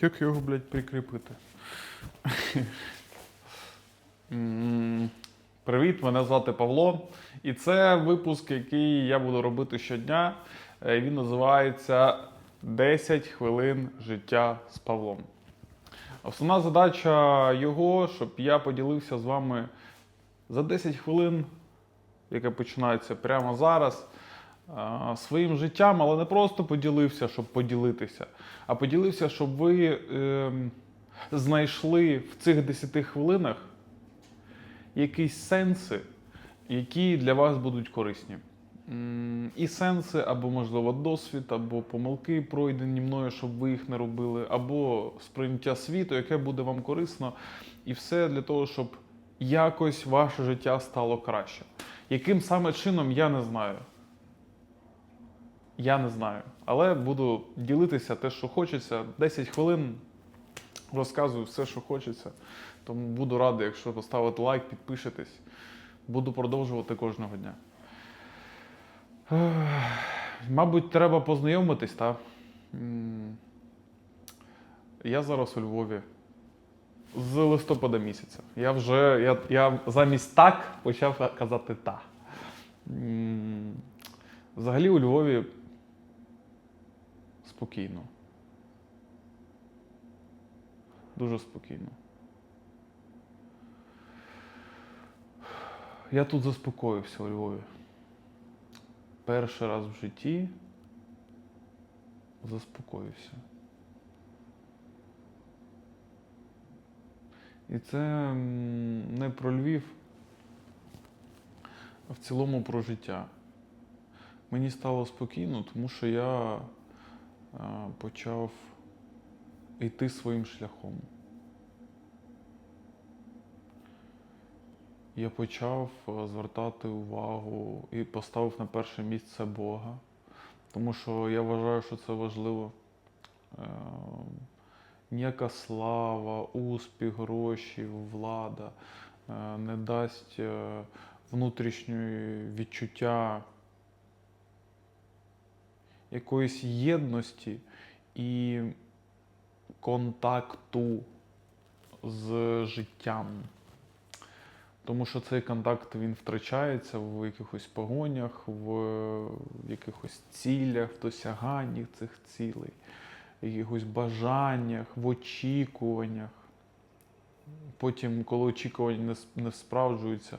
Як його, блядь, прикріпити? Привіт, мене звати Павло. І це випуск, який я буду робити щодня. Е, Він називається 10 хвилин життя з Павлом. Основна задача його, щоб я поділився з вами за 10 хвилин, яке починається прямо зараз, своїм життям, але не просто поділився, щоб поділитися, а поділився, щоб ви ем, знайшли в цих 10 хвилинах якісь сенси, які для вас будуть корисні. І сенси, або, можливо, досвід, або помилки пройдені мною, щоб ви їх не робили, або сприйняття світу, яке буде вам корисно, і все для того, щоб якось ваше життя стало краще. Яким саме чином, я не знаю. Я не знаю. Але буду ділитися те, що хочеться. 10 хвилин розказую все, що хочеться. Тому буду радий, якщо поставите лайк, підпишетесь. Буду продовжувати кожного дня. Мабуть, треба познайомитись, так? Я зараз у Львові. З листопада місяця. Я вже я, я замість так почав казати та. Взагалі у Львові спокійно. Дуже спокійно. Я тут заспокоївся у Львові. Перший раз в житті заспокоївся. І це не про Львів, а в цілому про життя. Мені стало спокійно, тому що я почав йти своїм шляхом. Я почав е, звертати увагу і поставив на перше місце Бога, тому що я вважаю, що це важливо. Е, Ніяка слава, успіх, гроші, влада е, не дасть внутрішньої відчуття якоїсь єдності і контакту з життям. Тому що цей контакт він втрачається в якихось погонях, в якихось цілях, в досяганні цих цілей, в якихось бажаннях, в очікуваннях. Потім, коли очікування не, не справджуються,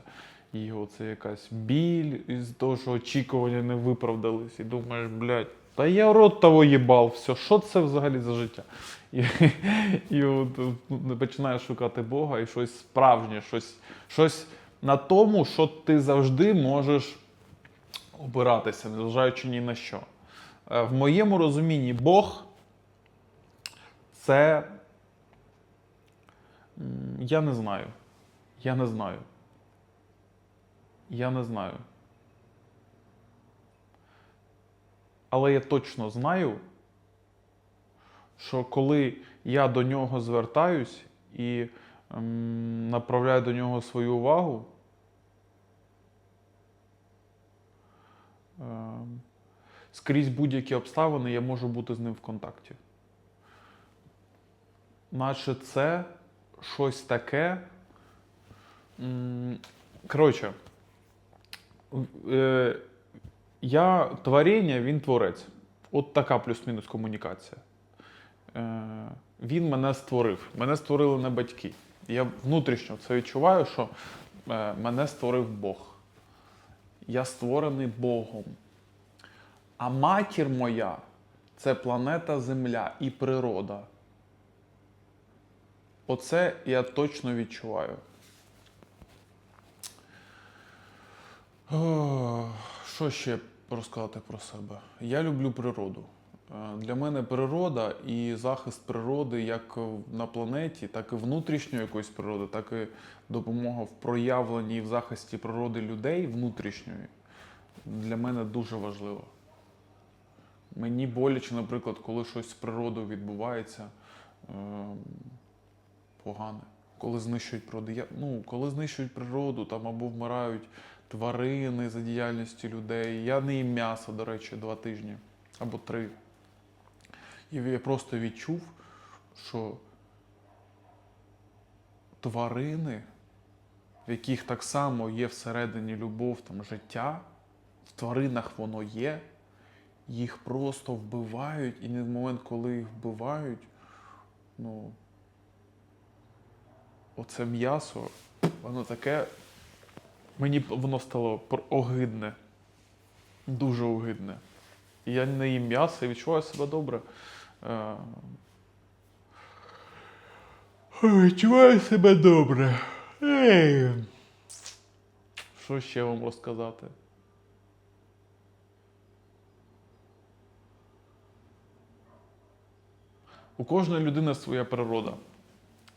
і оце якась біль із того, що очікування не виправдались, і думаєш, блядь, та я рот того їбав, все, що це взагалі за життя? І, і от, ну, починаєш шукати Бога і щось справжнє, щось, щось на тому, що ти завжди можеш обиратися, незважаючи ні на що. Е, В моєму розумінні Бог це. Я не знаю. Я не знаю. Я не знаю. Але я точно знаю, що коли я до нього звертаюсь і ем, направляю до нього свою увагу, ем, скрізь будь-які обставини я можу бути з ним в контакті. Наче це щось таке. Коротше, е, я творіння, він творець. От така плюс-мінус комунікація. Е, він мене створив. Мене створили не батьки. Я внутрішньо це відчуваю, що е, мене створив Бог. Я створений Богом. А матір моя це планета Земля і природа. Оце я точно відчуваю. О, Що ще розказати про себе? Я люблю природу. Е, Для мене природа і захист природи як на планеті, так і внутрішньої якоїсь природи, так і допомога в проявленні і в захисті природи людей внутрішньої для мене дуже важливо. Мені боляче, наприклад, коли щось з природою відбувається ем, погане. коли знищують природу. Я, ну, коли знищують природу там, або вмирають тварини за діяльністю людей. Я не їм м'ясо, до речі, два тижні або три. І я просто відчув, що тварини, в яких так само є всередині любов, там, життя, в тваринах воно є, їх просто вбивають, і в момент, коли їх вбивають, ну, оце м'ясо, воно таке, мені воно стало огидне, дуже огидне. Я не їм м'ясо і відчуваю себе добре. Е, Відчуваю себе добре. Ей. Що ще вам розказати? У кожної людини своя природа.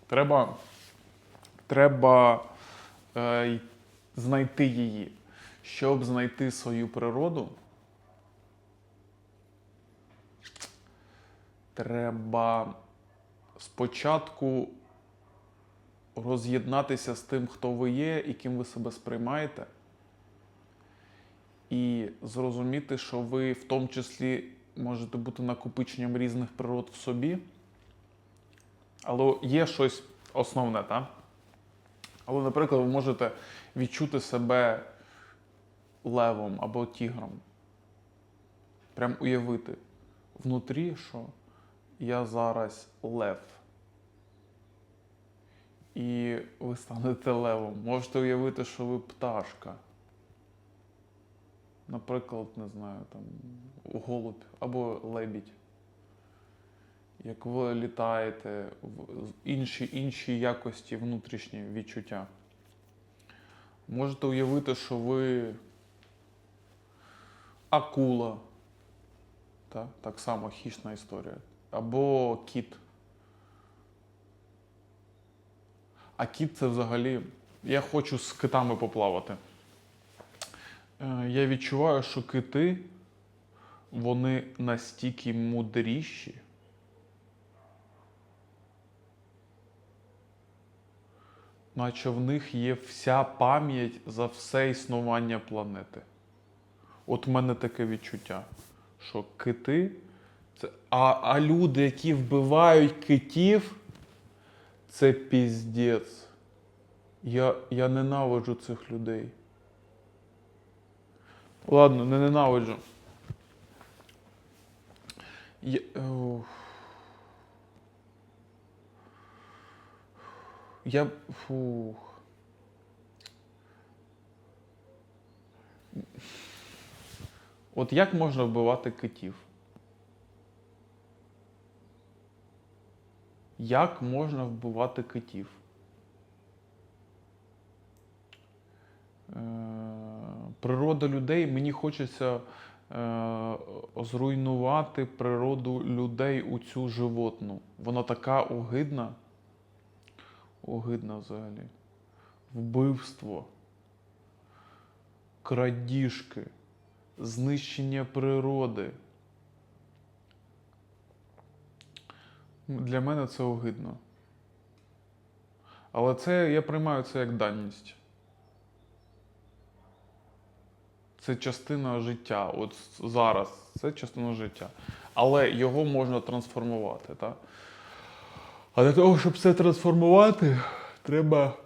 Треба, треба е, знайти її. Щоб знайти свою природу, треба спочатку роз'єднатися з тим, хто ви є і ким ви себе сприймаєте, і зрозуміти, що ви в тому числі можете бути накопиченням різних природ в собі. Але є щось основне, так? Але, наприклад, ви можете відчути себе левом або тігром. Прям уявити внутрі, що я зараз лев. І ви станете левом. Можете уявити, що ви пташка. Наприклад, не знаю, там голуб або лебідь. Як ви літаєте, інші, інші якості внутрішні відчуття. Можете уявити, що ви акула. Так, так само хищна історія. Або кіт. А кіт це взагалі. Я хочу з китами поплавати. Е, Я відчуваю, що кити вони настільки мудріші. Наче в них є вся пам'ять за все існування планети. От в мене таке відчуття, що кити це. А, а люди, які вбивають китів, це піздець. Я, я ненавиджу цих людей. Ладно, не ненавиджу. Я, ух. Я. Фух. От як можна вбивати китів? Як можна вбивати китів? Е, Природа людей, мені хочеться е, зруйнувати природу людей у цю животну. Вона така огидна. Огидна взагалі. Вбивство, крадіжки, знищення природи. Для мене це огидно. Але це я приймаю це як даність. Це частина життя. От зараз це частина життя. Але його можна трансформувати. Так? А для того, щоб це трансформувати, треба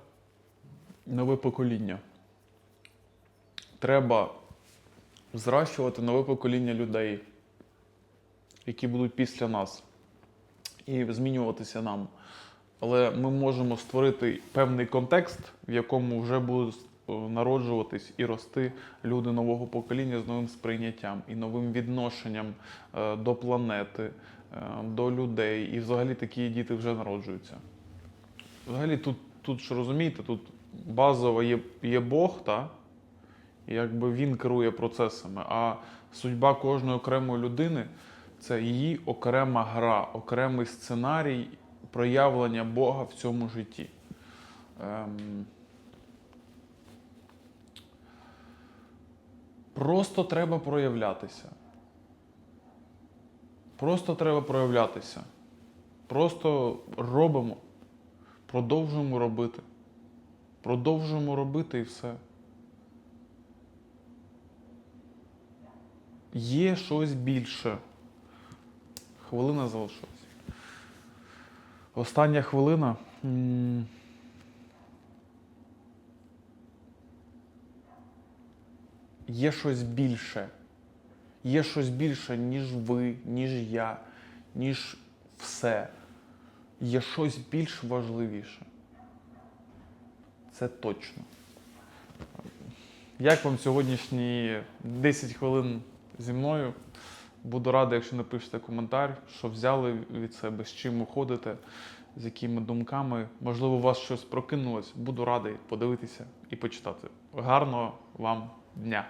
нове покоління. Треба зрощувати нове покоління людей, які будуть після нас, і змінюватися нам. Але ми можемо створити певний контекст, в якому вже будуть е, народжуватись і рости люди нового покоління з новим сприйняттям і новим відношенням е, до планети, до людей. І взагалі такі діти вже народжуються. Взагалі, тут, тут що розумієте, тут базово є, є Бог, та? і якби він керує процесами. А судьба кожної окремої людини це її окрема гра, окремий сценарій проявлення Бога в цьому житті. Ем... Просто треба проявлятися. Просто треба проявлятися. Просто робимо. Продовжуємо робити. Продовжуємо робити і все. Є щось більше. Хвилина залишилась. Остання хвилина. Є щось більше. Є щось більше, ніж ви, ніж я, ніж все. Є щось більш важливіше. Це точно. Як вам сьогоднішні 10 хвилин зі мною? Буду радий, якщо напишете коментар, що взяли від себе, з чим уходите, з якими думками. Можливо, у вас щось прокинулось. Буду радий подивитися і почитати. Гарного вам дня!